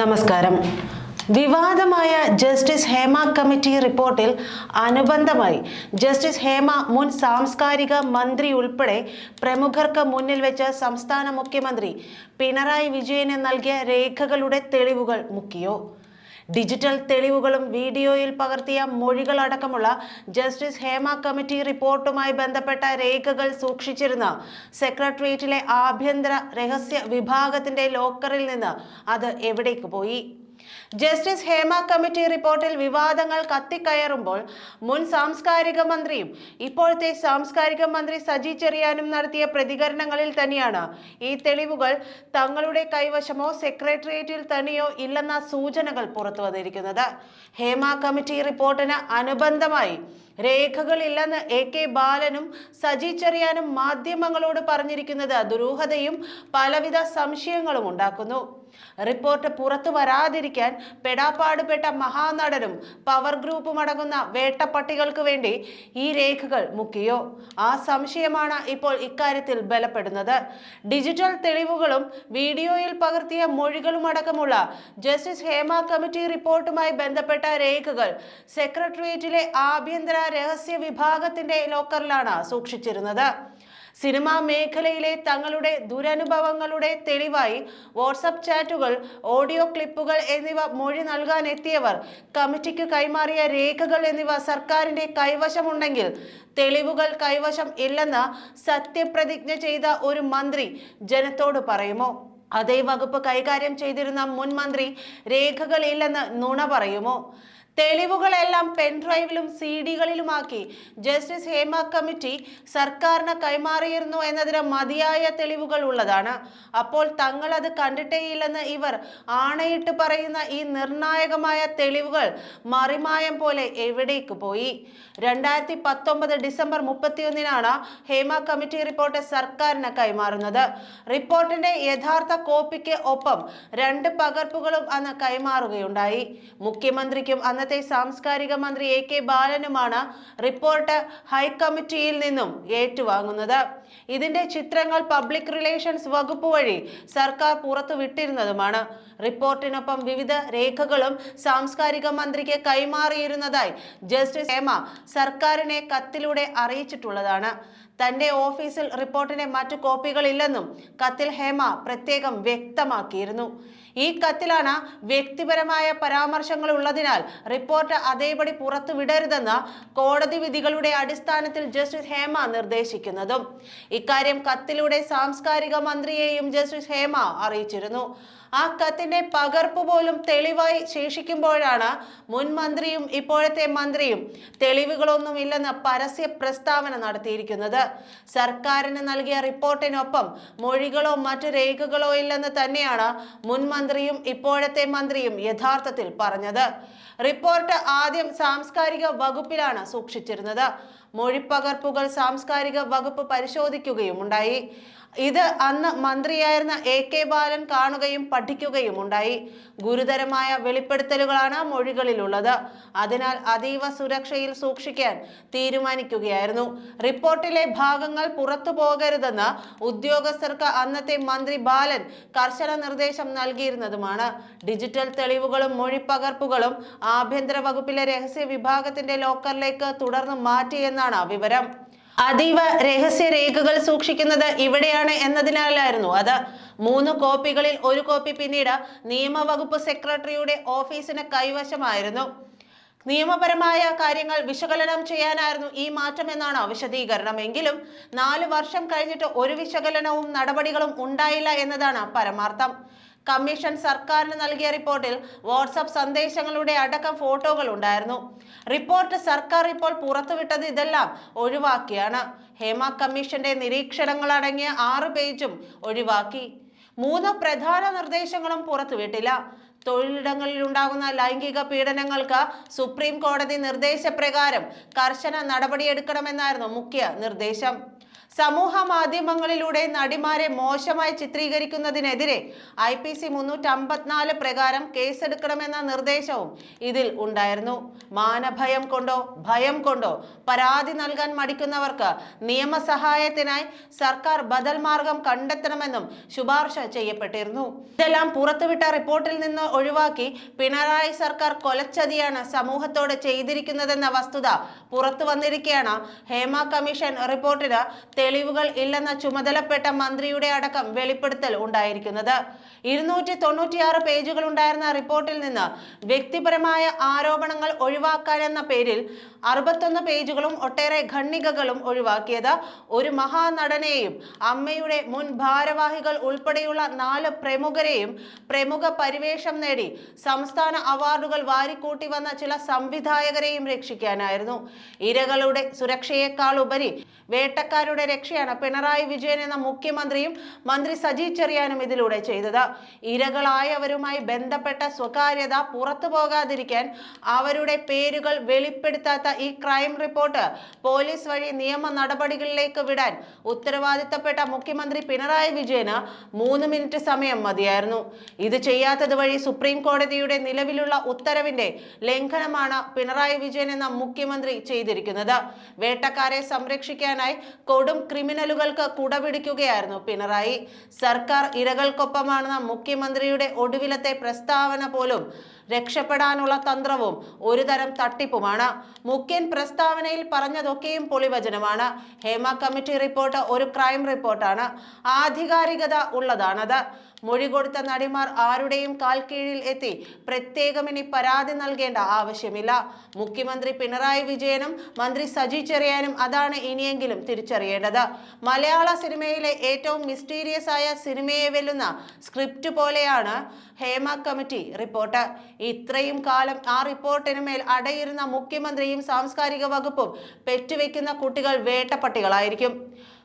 നമസ്കാരം. വിവാദമായ justice Hema committee റിപ്പോർട്ടിൽ അനുബന്ധമായി ജസ്റ്റിസ് ഹേമ മുൻ സാംസ്കാരിക മന്ത്രി ഉൾപ്പെടെ പ്രമുഖർക്ക് മുന്നിൽ വെച്ച സംസ്ഥാന മുഖ്യമന്ത്രി പിണറായി വിജയന് നൽകിയ രേഖകളുടെ തെളിവുകൾ മുക്കിയോ? ഡിജിറ്റൽ തെളിവുകളും വീഡിയോയിൽ പകർത്തിയ മൊഴികളടക്കമുള്ള ജസ്റ്റിസ് ഹേമ കമ്മിറ്റി റിപ്പോർട്ടുമായി ബന്ധപ്പെട്ട രേഖകൾ സൂക്ഷിച്ചിരുന്ന. സെക്രട്ടേറിയറ്റിലെ ആഭ്യന്തര രഹസ്യ വിഭാഗത്തിന്റെ ലോക്കറിൽ നിന്ന് അത് എവിടേക്ക് പോയി? ജസ്റ്റിസ് ഹേമ കമ്മിറ്റി റിപ്പോർട്ടിൽ വിവാദങ്ങൾ കത്തിക്കയറുമ്പോൾ മുൻ സാംസ്കാരിക മന്ത്രിയും ഇപ്പോഴത്തെ സാംസ്കാരിക മന്ത്രി സജി ചെറിയാനും നടത്തിയ പ്രതികരണങ്ങളിൽ തന്നെയാണ്. ഈ തെളിവുകൾ തങ്ങളുടെ കൈവശമോ സെക്രട്ടേറിയറ്റിൽ തന്നെയോ ഇല്ലെന്ന സൂചനകൾ പുറത്തു വന്നിരിക്കുന്നത്. ഹേമ കമ്മിറ്റി റിപ്പോർട്ടിന് അനുബന്ധമായി രേഖകളില്ലെന്ന് എ കെ ബാലനും സജി ചെറിയാനും മാധ്യമങ്ങളോട് പറഞ്ഞിരിക്കുന്നത് ദുരൂഹതയും പലവിധ സംശയങ്ങളും ഉണ്ടാക്കുന്നു. റിപ്പോർട്ട് പുറത്തു വരാതിരിക്കാൻ പെടാപ്പാടുപെട്ട മഹാനടനും പവർ ഗ്രൂപ്പും അടങ്ങുന്ന വേട്ടപ്പട്ടികൾക്ക് വേണ്ടി ഈ രേഖകൾ മുക്കിയോ? ആ സംശയമാണ് ഇപ്പോൾ ഇക്കാര്യത്തിൽ ബലപ്പെടുന്നത്. ഡിജിറ്റൽ തെളിവുകളും വീഡിയോയിൽ പകർത്തിയ മൊഴികളും അടക്കമുള്ള ജസ്റ്റിസ് ഹേമ കമ്മിറ്റി റിപ്പോർട്ടുമായി ബന്ധപ്പെട്ട രേഖകൾ സെക്രട്ടേറിയറ്റിലെ ആഭ്യന്തര രഹസ്യ വിഭാഗത്തിന്റെ ലോക്കറിലാണ് സൂക്ഷിച്ചിരുന്നത്. സിനിമാ മേഖലയിലെ തങ്ങളുടെ ദുരനുഭവങ്ങളുടെ തെളിവായി വാട്സപ്പ് ചാറ്റുകൾ ഓഡിയോ ക്ലിപ്പുകൾ എന്നിവ മൊഴി നൽകാൻ എത്തിയവർ കമ്മിറ്റിക്ക് കൈമാറിയ രേഖകൾ എന്നിവ സർക്കാരിന്റെ കൈവശമുണ്ടെങ്കിൽ തെളിവുകൾ കൈവശം ഇല്ലെന്ന് സത്യപ്രതിജ്ഞ ചെയ്ത ഒരു മന്ത്രി ജനത്തോട് പറയുമോ? അതേ വകുപ്പ് കൈകാര്യം ചെയ്തിരുന്ന മുൻ മന്ത്രി രേഖകളില്ലെന്ന് നുണ പറയുമോ? തെളിവുകളെല്ലാം പെൻഡ്രൈവിലും സി ഡികളിലുമാക്കി ജസ്റ്റിസ് ഹേമ കമ്മിറ്റി സർക്കാരിന് കൈമാറിയിരുന്നു എന്നതിന് മതിയായ തെളിവുകൾ ഉള്ളതാണ്. അപ്പോൾ തങ്ങൾ അത് കണ്ടിട്ടേയില്ലെന്ന് ഇവർ ആണയിട്ട് പറയുന്ന ഈ നിർണായകമായ തെളിവുകൾ മറിമായം പോലെ എവിടേക്ക് പോയി? രണ്ടായിരത്തി പത്തൊമ്പത് ഡിസംബർ മുപ്പത്തിയൊന്നിനാണ് ഹേമ കമ്മിറ്റി റിപ്പോർട്ട് സർക്കാരിന് കൈമാറുന്നത്. റിപ്പോർട്ടിന്റെ യഥാർത്ഥ കോപ്പിക്ക് ഒപ്പം രണ്ട് പകർപ്പുകളും അന്ന് കൈമാറുകയുണ്ടായി. മുഖ്യമന്ത്രിക്കും അന്നത്തെ സാംസ്കാരിക മന്ത്രി എ കെ ബാലനുമാണ് റിപ്പോർട്ട് ഹൈക്കമ്മിറ്റിയിൽ നിന്നും ഏറ്റുവാങ്ങുന്നത്. ഇതിന്റെ ചിത്രങ്ങൾ പബ്ലിക് റിലേഷൻസ് വകുപ്പ് വഴി സർക്കാർ പുറത്തുവിട്ടിരുന്നതുമാണ് റിപ്പോർട്ടിനൊപ്പം വിവിധ രേഖകളും സാംസ്കാരിക മന്ത്രിക്ക് കൈമാറിയിരുന്നതായി ജസ്റ്റിസ് ഹേമ സർക്കാരിനെ കത്തിലൂടെ അറിയിച്ചിട്ടുള്ളതാണ്. തന്റെ ഓഫീസിൽ റിപ്പോർട്ടിന്റെ മറ്റു കോപ്പികൾ ഇല്ലെന്നും കത്തിൽ ഹേമ പ്രത്യേകം വ്യക്തമാക്കിയിരുന്നു. ഈ കത്തിലാണ് വ്യക്തിപരമായ പരാമർശങ്ങൾ ഉള്ളതിനാൽ റിപ്പോർട്ട് അതേപടി പുറത്തുവിടരുതെന്ന് കോടതി വിധികളുടെ അടിസ്ഥാനത്തിൽ ജസ്റ്റിസ് ഹേമ നിർദ്ദേശിക്കുന്നതും. ഇക്കാര്യം കത്തിലൂടെ സാംസ്കാരിക മന്ത്രിയെയും ജസ്റ്റിസ് ഹേമ അറിയിച്ചിരുന്നു. ആ കത്തിന്റെ പകർപ്പ് പോലും തെളിവായി ശേഷിക്കുമ്പോഴാണ് മുൻ മന്ത്രിയും ഇപ്പോഴത്തെ മന്ത്രിയും തെളിവുകളൊന്നും ഇല്ലെന്ന് പരസ്യ പ്രസ്താവന നടത്തിയിരിക്കുന്നത്. സർക്കാരിന് നൽകിയ റിപ്പോർട്ടിനൊപ്പം മൊഴികളോ മറ്റു രേഖകളോ ഇല്ലെന്ന് തന്നെയാണ് മുൻ മന്ത്രിയും ഇപ്പോഴത്തെ മന്ത്രിയും യഥാർത്ഥത്തിൽ പറഞ്ഞത്. റിപ്പോർട്ട് ആദ്യം സാംസ്കാരിക വകുപ്പിലാണ് സൂക്ഷിച്ചിരുന്നത്. മൊഴിപ്പകർപ്പുകൾ സാംസ്കാരിക വകുപ്പ് പരിശോധിക്കുകയും ഉണ്ടായി ഇത് അന്ന് മന്ത്രിയായിരുന്ന എ കെ ബാലൻ കാണുകയും പഠിക്കുകയും ഉണ്ടായി. ഗുരുതരമായ വെളിപ്പെടുത്തലുകളാണ് മൊഴികളിലുള്ളത്. അതിനാൽ അതീവ സുരക്ഷയിൽ സൂക്ഷിക്കാൻ തീരുമാനിക്കുകയായിരുന്നു. റിപ്പോർട്ടിലെ ഭാഗങ്ങൾ പുറത്തു പോകരുതെന്ന് ഉദ്യോഗസ്ഥർക്ക് അന്നത്തെ മന്ത്രി ബാലൻ കർശന നിർദ്ദേശം നൽകിയിരുന്നതുമാണ്. ഡിജിറ്റൽ തെളിവുകളും മൊഴിപ്പകർപ്പുകളും ആഭ്യന്തര വകുപ്പിലെ രഹസ്യ വിഭാഗത്തിന്റെ ലോക്കറിലേക്ക് തുടർന്ന് മാറ്റിയെന്നാണ് വിവരം. അതീവ രഹസ്യ രേഖകൾ സൂക്ഷിക്കുന്നത് ഇവിടെയാണ് എന്നതിനാലായിരുന്നു. അത് മൂന്ന് കോപ്പികളിൽ ഒരു കോപ്പി പിന്നീട് നിയമവകുപ്പ് സെക്രട്ടറിയുടെ ഓഫീസിന് കൈവശമായിരുന്നു. നിയമപരമായ കാര്യങ്ങൾ വിശകലനം ചെയ്യാനായിരുന്നു ഈ മാറ്റം എന്നാണ് വിശദീകരണം. എങ്കിലും നാല് വർഷം കഴിഞ്ഞിട്ട് ഒരു വിശകലനവും നടപടികളും ഉണ്ടായില്ല എന്നതാണ് പരമാർത്ഥം കമ്മീഷൻ സർക്കാരിന് നൽകിയ റിപ്പോർട്ടിൽ വാട്സപ്പ് സന്ദേശങ്ങളുടെ അടക്കം ഫോട്ടോകൾ ഉണ്ടായിരുന്നു. റിപ്പോർട്ട് സർക്കാർ ഇപ്പോൾ പുറത്തുവിട്ടത് ഇതെല്ലാം ഒഴിവാക്കിയാണ്. ഹേമ കമ്മീഷന്റെ നിരീക്ഷണങ്ങൾ അടങ്ങിയ ആറ് പേജും ഒഴിവാക്കി. മൂന്ന് പ്രധാന നിർദ്ദേശങ്ങളും പുറത്തുവിട്ടില്ല. തൊഴിലിടങ്ങളിൽ ഉണ്ടാകുന്ന ലൈംഗിക പീഡനങ്ങൾക്ക് സുപ്രീം കോടതി നിർദ്ദേശപ്രകാരം കർശന നടപടിയെടുക്കണമെന്നായിരുന്നു മുഖ്യ നിർദ്ദേശം. സമൂഹ മാധ്യമങ്ങളിലൂടെ നടിമാരെ മോശമായി ചിത്രീകരിക്കുന്നതിനെതിരെ ഐ പി സി മുന്നൂറ്റി അമ്പത്തിനാല് പ്രകാരം കേസെടുക്കണമെന്ന നിർദ്ദേശവും ഇതിൽ ഉണ്ടായിരുന്നു. മാനഭയം കൊണ്ടോ ഭയം കൊണ്ടോ പരാതി നൽകാൻ മടിക്കുന്നവർക്ക് നിയമസഹായത്തിനായി സർക്കാർ ബദൽ മാർഗം കണ്ടെത്തണമെന്നും ശുപാർശ ചെയ്യപ്പെട്ടിരുന്നു. ഇതെല്ലാം പുറത്തുവിട്ട റിപ്പോർട്ടിൽ നിന്ന് ഒഴിവാക്കി പിണറായി സർക്കാർ കൊലച്ചതിയാണ് സമൂഹത്തോട് ചെയ്തിരിക്കുന്നതെന്ന വസ്തുത പുറത്തു വന്നിരിക്കുകയാണ് ഹേമ കമ്മീഷൻ റിപ്പോർട്ടിന് തെളിവുകൾ ഇല്ലെന്ന ചുമതലപ്പെട്ട മന്ത്രിയുടെ അടക്കം വെളിപ്പെടുത്തൽ ഉണ്ടായിരിക്കുന്നത്. ഇരുന്നൂറ്റി തൊണ്ണൂറ്റിയാറ് പേജുകൾ ഉണ്ടായിരുന്ന റിപ്പോർട്ടിൽ നിന്ന് വ്യക്തിപരമായ ആരോപണങ്ങൾ ഒഴിവാക്കാനെന്ന പേരിൽ അറുപത്തൊന്ന് പേജുകളും ഒട്ടേറെ ഖണ്ണികകളും ഒഴിവാക്കിയത്. ഒരു മഹാനടനെയും അമ്മയുടെ മുൻ ഭാരവാഹികൾ ഉൾപ്പെടെയുള്ള നാല് പ്രമുഖരെയും പ്രമുഖ പരിവേഷം നേടി സംസ്ഥാന അവാർഡുകൾ വാരിക്കൂട്ടി വന്ന ചില സംവിധായകരെയും രക്ഷിക്കാനായിരുന്നു. ഇരകളുടെ സുരക്ഷയേക്കാൾ ഉപരി വേട്ടക്കാരുടെ രക്ഷയാണ് പിണറായി വിജയൻ എന്ന മുഖ്യമന്ത്രിയും മന്ത്രി സജി ചെറിയാനും ഇതിലൂടെ ചെയ്തത്. ഇരകളായവരുമായി ബന്ധപ്പെട്ട സ്വകാര്യത പുറത്തു പോകാതിരിക്കാൻ അവരുടെ പേരുകൾ വെളിപ്പെടുത്താത്ത ഈ ക്രൈം റിപ്പോർട്ട് പോലീസ് വഴി നിയമ നടപടികളിലേക്ക് വിടാൻ ഉത്തരവാദിത്തപ്പെട്ട മുഖ്യമന്ത്രി പിണറായി വിജയന് മൂന്ന് മിനിറ്റ് സമയം മതിയായിരുന്നു. ഇത് ചെയ്യാത്തത് വഴി സുപ്രീം കോടതിയുടെ നിലവിലുള്ള ഉത്തരവിന്റെ ലംഘനമാണ് പിണറായി വിജയൻ എന്ന മുഖ്യമന്ത്രി ചെയ്തിരിക്കുന്നത്. വേട്ടക്കാരെ സംരക്ഷിക്കാനായി കൊടും ക്രിമിനലുകൾക്ക് കുടപിടിക്കുകയായിരുന്നു പിണറായി. സർക്കാർ ഇരകൾക്കൊപ്പമാണെന്ന മുഖ്യമന്ത്രിയുടെ ഒടുവിലത്തെ പ്രസ്താവന പോലും രക്ഷപ്പെടാനുള്ള തന്ത്രവും ഒരു തരം തട്ടിപ്പുമാണ്. മുഖ്യൻ പ്രസ്താവനയിൽ പറഞ്ഞതൊക്കെയും പൊളിവചനമാണ്. ഹേമ കമ്മിറ്റി റിപ്പോർട്ട് ഒരു ക്രൈം റിപ്പോർട്ടാണ്. ആധികാരികത ഉള്ളതാണത്. മൊഴി കൊടുത്ത നടിമാർ ആരുടെയും കാൽ കീഴിൽ എത്തി പ്രത്യേകം ഇനി പരാതി നൽകേണ്ട ആവശ്യമില്ല. മുഖ്യമന്ത്രി പിണറായി വിജയനും മന്ത്രി സജി ചെറിയാനും അതാണ് ഇനിയെങ്കിലും തിരിച്ചറിയേണ്ടത്. മലയാള സിനിമയിലെ ഏറ്റവും മിസ്റ്റീരിയസ് ആയ സിനിമയെ വെല്ലുന്ന സ്ക്രിപ്റ്റ് പോലെയാണ് ഹേമ കമ്മിറ്റി റിപ്പോർട്ട്. ഇത്രയും കാലം ആ റിപ്പോർട്ടിന് മേൽ അടയിരുന്ന മുഖ്യമന്ത്രിയും സാംസ്കാരിക വകുപ്പും പെറ്റുവെക്കുന്ന കുട്ടികൾ വേട്ടപ്പട്ടികളായിരിക്കും.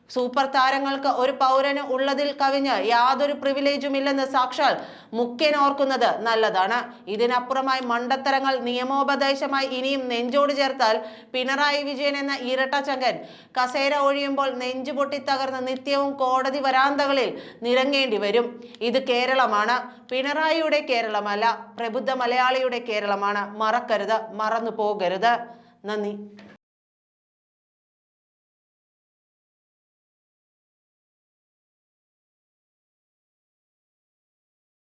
സൂപ്പർ താരങ്ങൾക്ക് ഒരു പൗരന് ഉള്ളതിൽ കവിഞ്ഞ് യാതൊരു പ്രിവിലേജും ഇല്ലെന്ന് സാക്ഷാൽ മുഖ്യൻ ഓർക്കുന്നത് നല്ലതാണ്. ഇതിനപ്പുറമായി മണ്ടത്തരങ്ങൾ നിയമോപദേശമായി ഇനിയും നെഞ്ചോട് ചേർത്താൽ പിണറായി വിജയൻ എന്ന ഇരട്ടച്ചങ്കൻ കസേര ഒഴിയുമ്പോൾ നെഞ്ചു പൊട്ടി തകർന്ന് നിത്യവും കോടതി വരാന്തകളിൽ നിരങ്ങേണ്ടി വരും. ഇത് കേരളമാണ്. പിണറായിയുടെ കേരളമല്ല പ്രബുദ്ധ മലയാളിയുടെ കേരളമാണ്. മറക്കരുത് മറന്നു പോകരുത് നന്ദി.